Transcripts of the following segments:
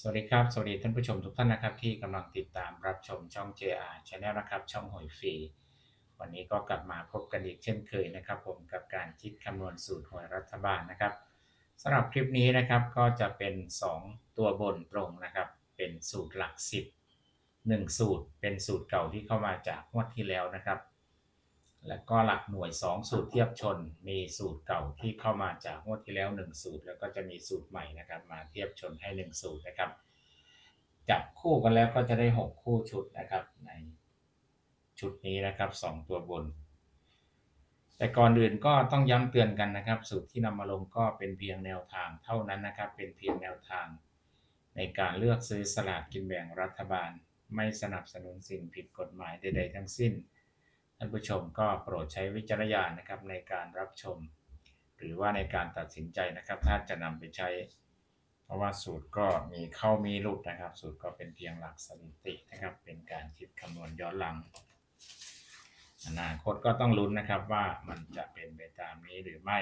สวัสดีครับ สวัสดีท่านผู้ชมทุกท่านนะครับ ที่กำลังติดตามรับชมช่อง JR Channel นะครับ ช่องหวยฟรี วันนี้ก็กลับมาพบกันอีกเช่นเคยนะครับ ผมกับการคิดคำนวณสูตรหวยรัฐบาลนะครับสำหรับคลิปนี้นะครับก็จะเป็น 2 ตัวบนตรงนะครับ เป็นสูตรหลัก 10 1 สูตร เป็นสูตรเก่าที่เข้ามาจากงวดที่แล้วนะครับ และก็หลักหน่วย 2 สูตรเทียบชน มีสูตรเก่าที่เข้ามาจากงวดที่แล้ว 1 สูตร แล้วก็จะมีสูตรใหม่นะครับ มาเทียบชนให้ 1 สูตรนะครับ จับคู่กันแล้วก็จะได้ 6 คู่ชุดนะครับ ในชุดนี้นะครับ 2 ตัวบน แต่ก่อนอื่นก็ต้องย้ำเตือนกันนะครับ สูตรที่นำมาลงก็เป็นเพียงแนวทางเท่านั้นนะครับ เป็นเพียงแนวทาง ในการเลือกซื้อสลากกินแบ่งรัฐบาล ไม่สนับสนุนสิ่งผิดกฎหมายใด ๆ ทั้งสิ้น ท่านผู้ชมก็โปรดใช้วิจารณญาณนะครับในการรับชม หรือว่าในการตัดสินใจนะครับ ถ้าจะนำไปใช้ เพราะว่าสูตรก็มีเข้ามีหลุดนะครับ สูตรก็เป็นเพียงหลักสถิตินะครับ เป็นการคิดคำนวณย้อนหลัง อนาคตก็ต้องลุ้นนะครับว่ามันจะเป็นไปตามนี้หรือไม่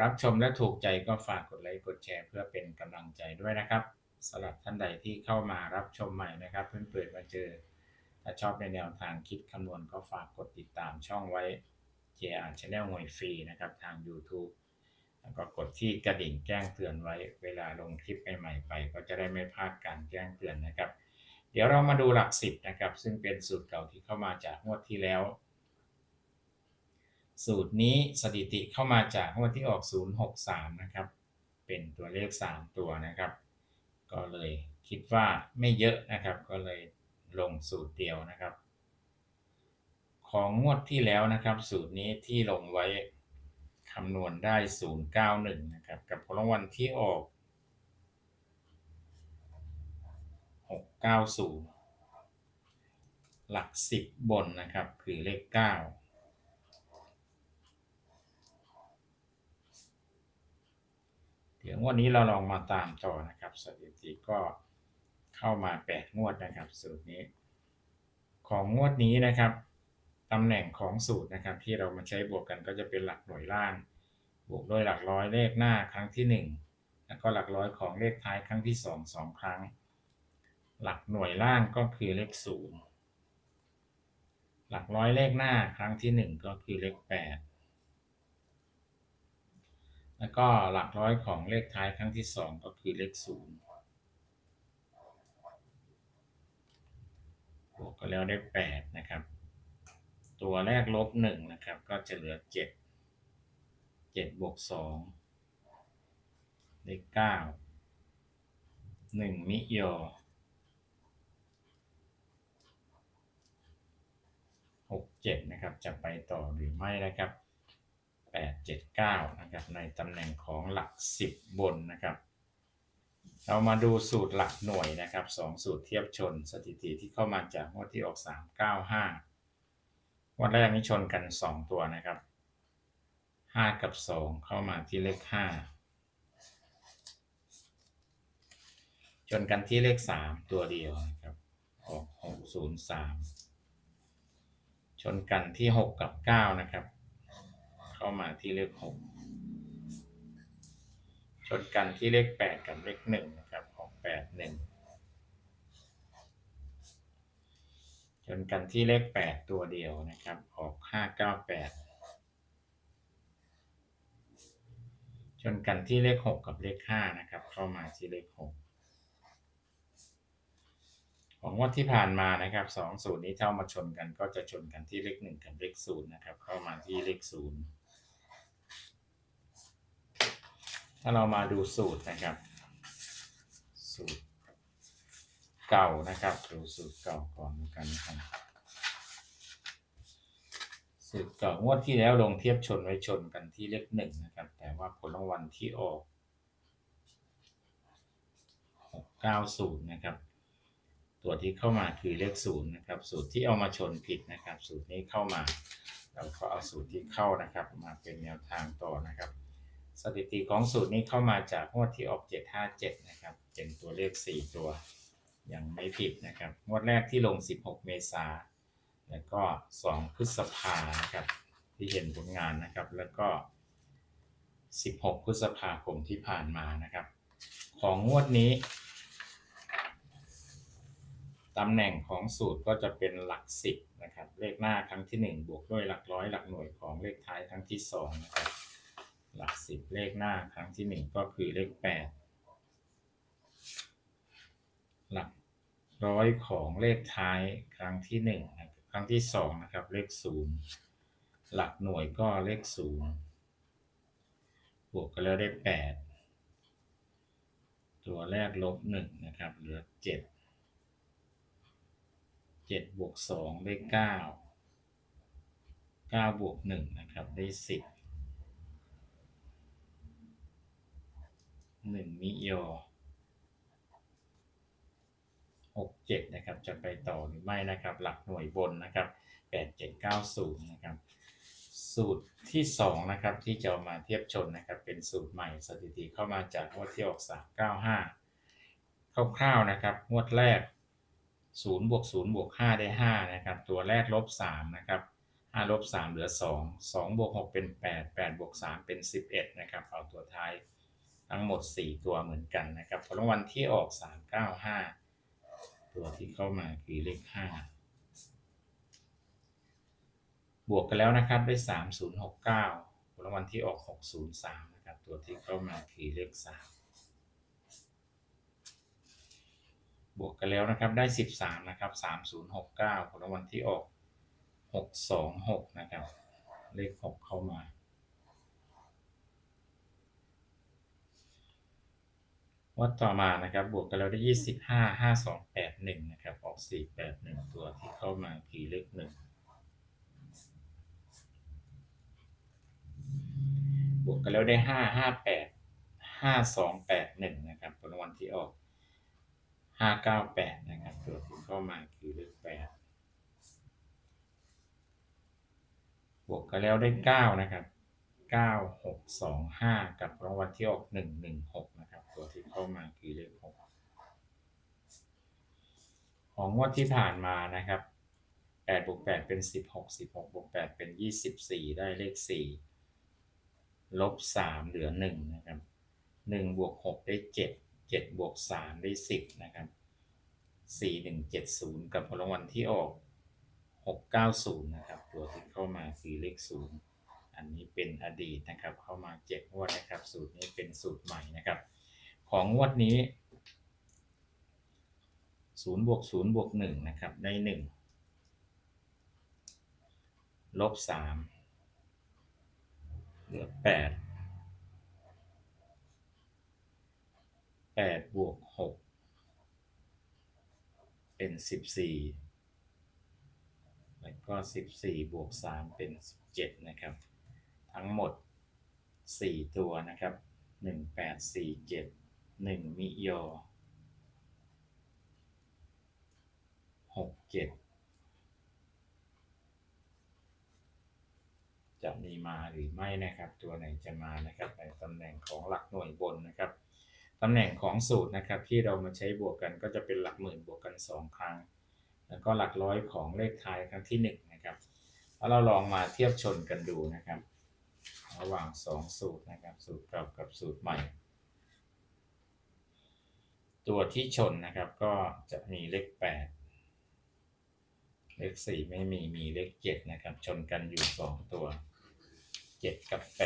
รับชมและถูกใจก็ฝากกดไลค์กดแชร์เพื่อเป็นกำลังใจด้วยนะครับสำหรับท่านใดที่เข้ามารับชมใหม่นะครับ เพิ่งเปิดมาเจอ ถ้าชอบในแนวทางคิดคำนวณก็ฝากกดติดตามช่องไว้ JR Channel หวยฟรีนะครับทาง YouTube แล้วก็กดที่กระดิ่งแจ้งเตือนไว้ เวลาลงคลิปใหม่ๆไป ก็จะได้ไม่พลาดการแจ้งเตือนนะครับ เดี๋ยวเรามาดูหลักสิบนะครับ ซึ่งเป็นสูตรเก่าที่เข้ามาจากงวดที่แล้ว สูตรนี้สถิติเข้ามาจากงวดที่ออก 063 นะครับ เป็นตัวเลข 3 ตัวนะครับ ก็เลยคิดว่าไม่เยอะนะครับ ก็เลย ลงสูตรเดียวนะครับ ของงวดที่แล้วนะครับ สูตรนี้ที่ลงไว้คำนวณได้ 091 นะครับ กับผลรางวัลที่ออก 690 หลัก 10 บนนะครับ คือเลข 9 เดี๋ยวงวันนี้เราลองมาตามต่อนะครับ สถิติก็ เข้ามา 8 งวดนะครับ สูตรนี้ ของงวดนี้นะครับตำแหน่งของสูตรนะครับ ที่เรามาใช้บวกกันก็จะเป็นหลักหน่วยล่าง บวกด้วยหลักร้อยเลขหน้าครั้งที่ 1 แล้วก็หลักร้อยของเลขท้ายครั้งที่ 2 2 ครั้ง หลักหน่วยล่างก็คือเลข0หลักร้อยเลขหน้าครั้งที่ 1 ก็คือเลข 8แล้วก็หลักร้อยของเลขท้ายครั้งที่ 2 ก็คือเลข 0 วกกันแล้วได้8นะครับ ตัวแรกลบ1นะครับ ก็จะเหลือ7 7บวก2ได้9 1มิโย6 7นะครับจะไปต่อหรือไม่นะครับ8 7 9นะครับในตำแหน่งของหลัก10บนนะครับ เรามาดูสูตรหลักหน่วยนะครับ2สูตรเทียบชนสถิติที่เข้ามาจากงวดที่ออก3 9 5วันแรกนี้ชนกัน2ตัวนะครับ5กับ2เข้ามาที่เลข5ชนกันที่เลข3ตัวเดียวนะครับออก6 0 3ชนกันที่6กับ9นะครับ เข้ามาที่เลข6 ชนกันที่เลข8กับเลข1นะครับขออก8 1ชนกันที่เลข8ตัวเดียวนะครับ ออก5 9 8ชนกันที่เลข6กับเลข5นะครับ เข้ามาที่เลข6ของงวดที่ผ่านมานะครับสองสูตรนี้เท่ามาชนกันก็จะชนกันที่เลข1กับเลข0นย์นะครับ เข้ามาที่เลข0 ถ้าเรามาดูสูตรนะครับ สูตรเก่านะครับดูสูตรเก่าก่อนกันนะครับสูตรเก่างวดที่แล้วลงเทียบชนไว้ชนกันที่เลขหนึ่งนะครับ แต่ว่าผลรางวัลที่ออกหกเก้าศูนย์นะครับ ตัวที่เข้ามาคือเลขศูนย์นะครับ สูตรที่เอามาชนผิดนะครับ สูตรนี้เข้ามา เราก็เอาสูตรที่เข้านะครับ มาเป็นแนวทางต่อนะครับ สถิติของสูตรนี้เข้ามาจากงวดที่ออก 757 นะครับ เป็นตัวเลข 4 ตัวยังไม่ผิดนะครับ งวดแรกที่ลง 16 เมษาแล้วก็ 2 พฤษภานะครับ ที่เห็นผลงานนะครับ แล้วก็ 16 พฤษภาคมที่ผ่านมานะครับ ของงวดนี้ตำแหน่งของสูตรก็จะเป็นหลักสิบนะครับ เลขหน้าครั้งที่หนึ่งบวกด้วยหลักร้อยหลักหน่วยของเลขท้ายครั้งที่สองนะครับ หลักสิบเลขหน้าครั้งที่หนึ่งก็คือเลขแปดหลักร้อยของเลขท้ายครั้งที่หนึ่งครับครั้งที่สองนะครับเลขศูนย์หลักหน่วยก็เลขศูนย์บวกกันแล้วได้แปดตัวแรกลบหนึ่งนะครับเหลือเจ็ดเจ็ดบวกสองได้เก้าเก้าบวกหนึ่งนะครับได้สิบ หนึ่งมิโยหกเจ็ดนะครับจะไปต่อหรือไม่นะครับ หลักหน่วยบนนะครับแปดเจ็ดเก้าศูนย์นะครับสูตรที่สองนะครับที่จะามาเทียบชนนะครับ เป็นสูตรใหม่สถิติเข้ามาจากงวดที่ออกสามเก้าห้าคร่าวๆนะครับงวดแรกศูนย์บวกศูนย์บวกห้าได้ห้านะครับ ตัวแรกลบสามนะครับห้าลบสามเหลือสองสองบวกหกเป็นแปดแปดบวกสามเป็นสิบเอ็ดนะครับเอาตัวท้าย ทั้งหมดสี่ตัวเหมือนกันนะครับผลรางวัลที่ออกสามเก้าห้าตัวที่เข้ามาคือเลขห้าบวกกันแล้วนะครับได้สามศูนย์หกเก้าผลรางวัลที่ออกหกศูนย์สามนะครับ ตัวที่เข้ามาคือเลขสามบวกกันแล้วนะครับได้สิบสามนะครับสามศูนย์หกเก้าผลรางวัลที่ออกหกสองหกนะครับ เลขหกเข้ามา วัดต่อมานะครับบวกกันแล้วได้ยี่สิบห้าห้าสองแปดหนึ่งนะครับออกสี่แปดหนึ่งตัวที่เข้ามาคือเลขหนึ่งบวกกันแล้วได้ห้าห้าแปดห้าสองแปดหนึ่งนะครับผลรางวัลที่ออกห้าเก้าแปดนะครับตัวที่เข้ามาคือเลขแปดบวกกันแล้วได้เก้านะครับเก้าหกสองห้ากับรางวัลที่ออกหนึ่งหนึ่งหกนะครับ ตัวที่เข้ามาคือเลขหกของงวดที่ผ่านมานะครับแปดบวกแปดเป็นสิบหกสิบหกบวกแปดเป็นยี่สิบสี่ได้เลขสี่ลบสามเหลือหนึ่งนะครับหนึ่งบวกหกได้เจ็ดเจ็ดบวกสามได้สิบนะครับสี่หนึ่งเจ็ดศูนย์กับผลรางวัลที่ออกหกเก้าศูนย์นะครับ ตัวที่เข้ามาคือเลขศูนย์อันนี้เป็นอดีตนะครับ เข้ามาเจ็ดงวดนะครับ สูตรนี้เป็นสูตรใหม่นะครับ ของงวดนี้ศูนย์บวกศูนย์บวกหนึ่งนะครับ ได้หนึ่งลบสามเหลือแปดแปดบวกหกเป็นสิบสี่แล้วก็สิบสี่บวกสามเป็นสิบเจ็ดนะครับ ทั้งหมดสี่ตัวนะครับหนึ่งแปดสี่เจ็ด หนึ่งมิโยหกเจ็ดจะมีมาหรือไม่นะครับ ตัวไหนจะมานะครับในตำแหน่งของหลักหน่วยบนนะครับตำแหน่งของสูตรนะครับ ที่เรามาใช้บวกกันก็จะเป็นหลักหมื่นบวกกัน 2 ครั้ง แล้วก็หลักร้อยของเลขท้ายครั้งที่ 1 นะครับแล้วเราลองมาเทียบชนกันดูนะครับ ระหว่าง 2 สูตรนะครับ สูตรเก่ากับสูตรใหม่ ตัวที่ชนนะครับก็จะมีเลข 8 เลข 4 ไม่มีมีเลข 7 นะครับ ชนกันอยู่ 2 ตัว 7 กับ8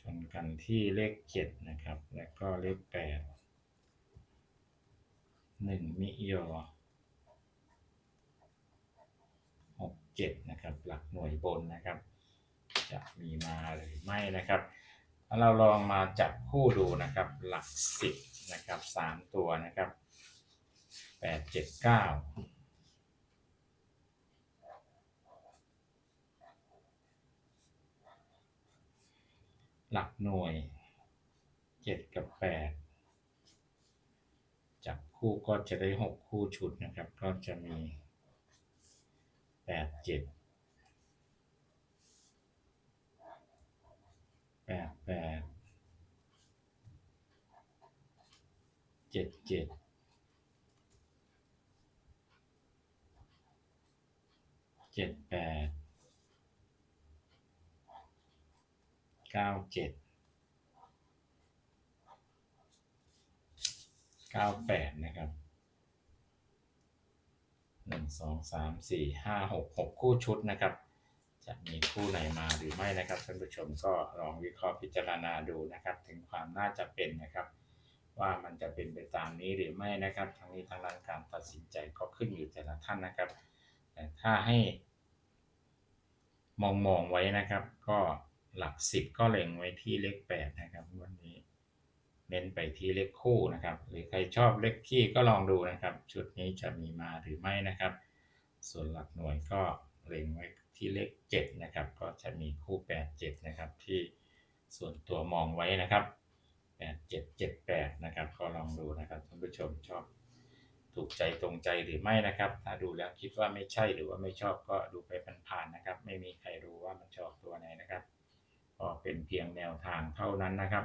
ชนกันที่เลข7นะครับ แล้วก็เลข8 1มิโย6 7นะครับ หลักหน่วยบนนะครับ จะมีมาหรือไม่นะครับเราลองมาจับคู่ดูนะครับ หลักสิบนะครับสามตัวนะครับแปดเจ็ดเก้าหลักหน่วยเจ็ดกับแปดจับคู่ก็จะได้หกคู่ชุดนะครับ ก็จะมี แปดเจ็ดแปดแปดเจ็ดเจ็ดเจ็ดแปดเก้าเจ็ดเก้าแปดนะครับ หนึ่งสองสามสี่ห้าหกหกคู่ชุดนะครับ จะมีคู่ไหนมาหรือไม่นะครับท่านผู้ชมก็ลองวิเคราะห์พิจารณาดูนะครับ ถึงความน่าจะเป็นนะครับ ว่ามันจะเป็นไปตามนี้หรือไม่นะครับทั้งนี้ทั้งนั้นการตัดสินใจก็ขึ้นอยู่แต่ละท่านนะครับแต่ถ้าให้ มองมองไว้นะครับ ก็หลักสิบก็เล็งไว้ที่เลขแปดนะครับวันนี้ เน้นไปที่เลขคู่นะครับ หรือใครชอบเลขคี่ก็ลองดูนะครับ ชุดนี้จะมีมาหรือไม่นะครับ ส่วนหลักหน่วยก็เล็งไว้ที่เลขเจ็ดนะครับ ก็จะมีคู่แปดเจ็ดนะครับที่ส่วนตัวมองไว้นะครับแปดเจ็ดเจ็ดแปดนะครับ ก็ลองดูนะครับท่านผู้ชมชอบถูกใจตรงใจหรือไม่นะครับ ถ้าดูแล้วคิดว่าไม่ใช่หรือว่าไม่ชอบก็ดูไปผ่านๆนะครับ ไม่มีใครรู้ว่ามันชอบตัวไหนนะครับ ก็เป็นเพียงแนวทางเท่านั้นนะครับ